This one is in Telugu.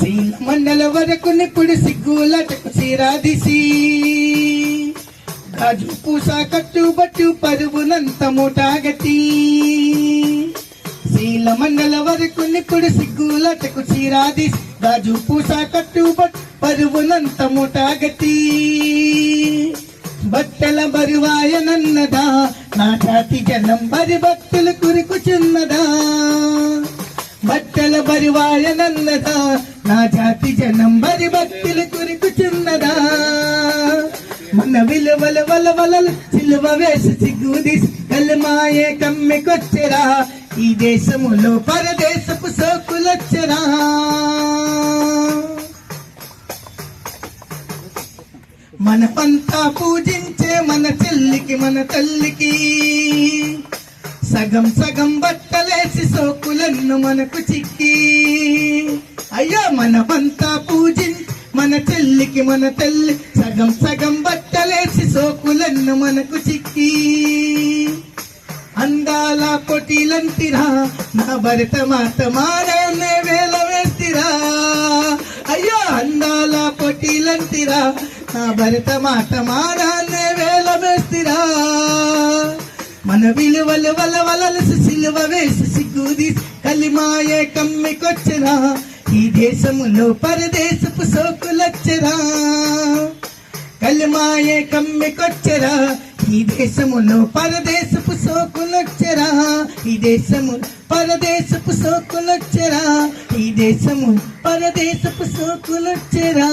శీల మండల వరకు నిప్పుడు సిగ్గులటకు సిరాదిసి గాజు పూస కట్టుబట్టు పరువునంత ముఠాగతి శీల మండల వరకు నిప్పుడు సిగ్గులటకు సిరాది గాజు పూస కట్టుబట్టు పరువునంత ముఠాగతి బట్టల బరువాయనన్నదా నా జాతి జనం బరి భక్తులు కురుకుచున్నదా? బట్టల బరివాయనన్నదా నా జాతి జనం బరి కొరకు చిన్నదా? మన విలువల వల వలలు సిలువ వేసి సిగ్గుదీసి కల్మాయే కమ్మికొచ్చరా? ఈ దేశములో పరదేశపు సోకులొచ్చరా? మన పంతా పూజించే మన చెల్లికి మన తల్లికి సగం సగం బట్టలేసి సోకులను మనకు చిక్కి. అయ్యా మనమంతా పంతా మన చెల్లికి మన తల్లి సగం సగం బట్టలేసి సోకులన్ను మనకు చిక్కి. అందాల పొటిలంటిరా నా భరత మాత మారనే వేల వేస్తిరా అయ్యో అందాల పొటిలంటిరా నా భరత మాత మానే వేల వేస్తిరా మన విలువలు వల వలలసి సిలువ వేసి సిగ్గుది కలిమాయే కమ్మికొచ్చినా. ఈ దేశములో పరదేశపు సోకులచ్చరా? కలిమాయే కమ్మికొచ్చరా? ఈ దేశములో పరదేశపు సోకులొచ్చరా? ఈ దేశము పరదేశపు సోకులొచ్చరా? ఈ దేశము పరదేశపు సోకులొచ్చరా?